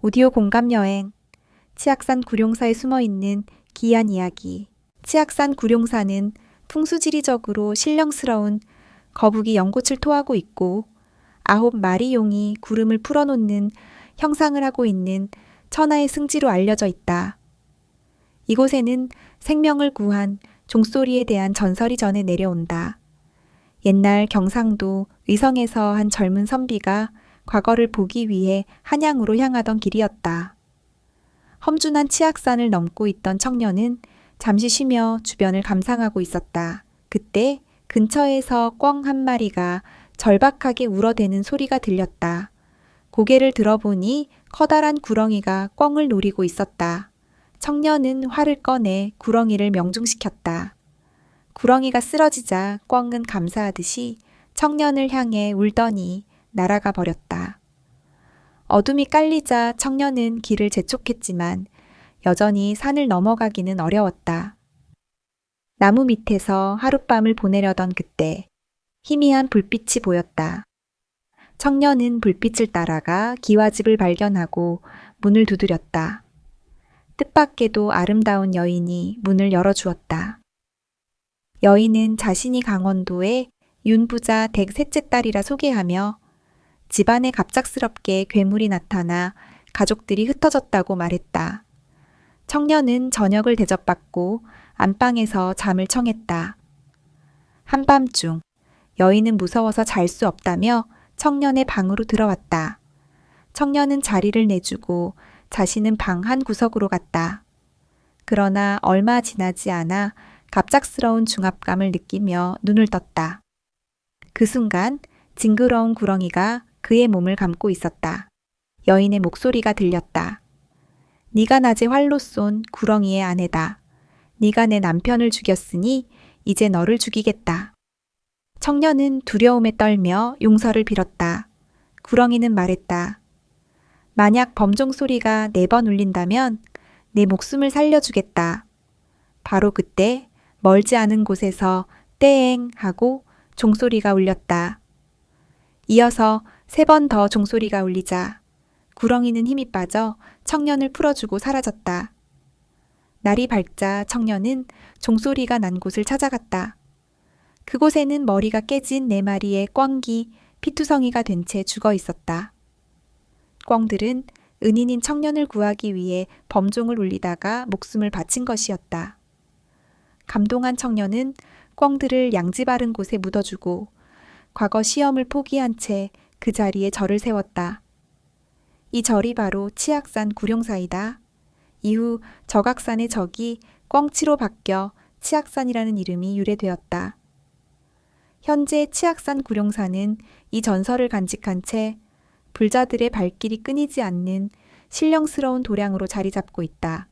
오디오 공감 여행. 치악산 구룡사에 숨어 있는 기이한 이야기. 치악산 구룡사는 풍수지리적으로 신령스러운 거북이 연꽃을 토하고 있고 아홉 마리 용이 구름을 풀어놓는 형상을 하고 있는 천하의 승지로 알려져 있다. 이곳에는 생명을 구한 종소리에 대한 전설이 전해 내려온다. 옛날 경상도 의성에서 한 젊은 선비가 과거를 보기 위해 한양으로 향하던 길이었다. 험준한 치악산을 넘고 있던 청년은 잠시 쉬며 주변을 감상하고 있었다. 그때 근처에서 꿩 한 마리가 절박하게 울어대는 소리가 들렸다. 고개를 들어보니 커다란 구렁이가 꿩을 노리고 있었다. 청년은 활을 꺼내 구렁이를 명중시켰다. 구렁이가 쓰러지자 꿩은 감사하듯이 청년을 향해 울더니 날아가 버렸다. 어둠이 깔리자 청년은 길을 재촉했지만 여전히 산을 넘어가기는 어려웠다. 나무 밑에서 하룻밤을 보내려던 그때 희미한 불빛이 보였다. 청년은 불빛을 따라가 기와집을 발견하고 문을 두드렸다. 뜻밖에도 아름다운 여인이 문을 열어주었다. 여인은 자신이 강원도의 윤부자 댁 셋째 딸이라 소개하며 집안에 갑작스럽게 괴물이 나타나 가족들이 흩어졌다고 말했다. 청년은 저녁을 대접받고 안방에서 잠을 청했다. 한밤중 여인은 무서워서 잘 수 없다며 청년의 방으로 들어왔다. 청년은 자리를 내주고 자신은 방 한 구석으로 갔다. 그러나 얼마 지나지 않아 갑작스러운 중압감을 느끼며 눈을 떴다. 그 순간 징그러운 구렁이가 그의 몸을 감고 있었다. 여인의 목소리가 들렸다. 네가 낮에 활로 쏜 구렁이의 아내다. 네가 내 남편을 죽였으니 이제 너를 죽이겠다. 청년은 두려움에 떨며 용서를 빌었다. 구렁이는 말했다. 만약 범종 소리가 네 번 울린다면 내 목숨을 살려주겠다. 바로 그때 멀지 않은 곳에서 떼엥 하고 종소리가 울렸다. 이어서 세 번 더 종소리가 울리자 구렁이는 힘이 빠져 청년을 풀어주고 사라졌다. 날이 밝자 청년은 종소리가 난 곳을 찾아갔다. 그곳에는 머리가 깨진 네 마리의 꿩기 피투성이가 된 채 죽어 있었다. 꿩들은 은인인 청년을 구하기 위해 범종을 울리다가 목숨을 바친 것이었다. 감동한 청년은 꿩들을 양지 바른 곳에 묻어주고 과거 시험을 포기한 채 그 자리에 절을 세웠다. 이 절이 바로 치악산 구룡사이다. 이후 적악산의 적이 꿩치로 바뀌어 치악산이라는 이름이 유래되었다. 현재 치악산 구룡사는 이 전설을 간직한 채 불자들의 발길이 끊이지 않는 신령스러운 도량으로 자리 잡고 있다.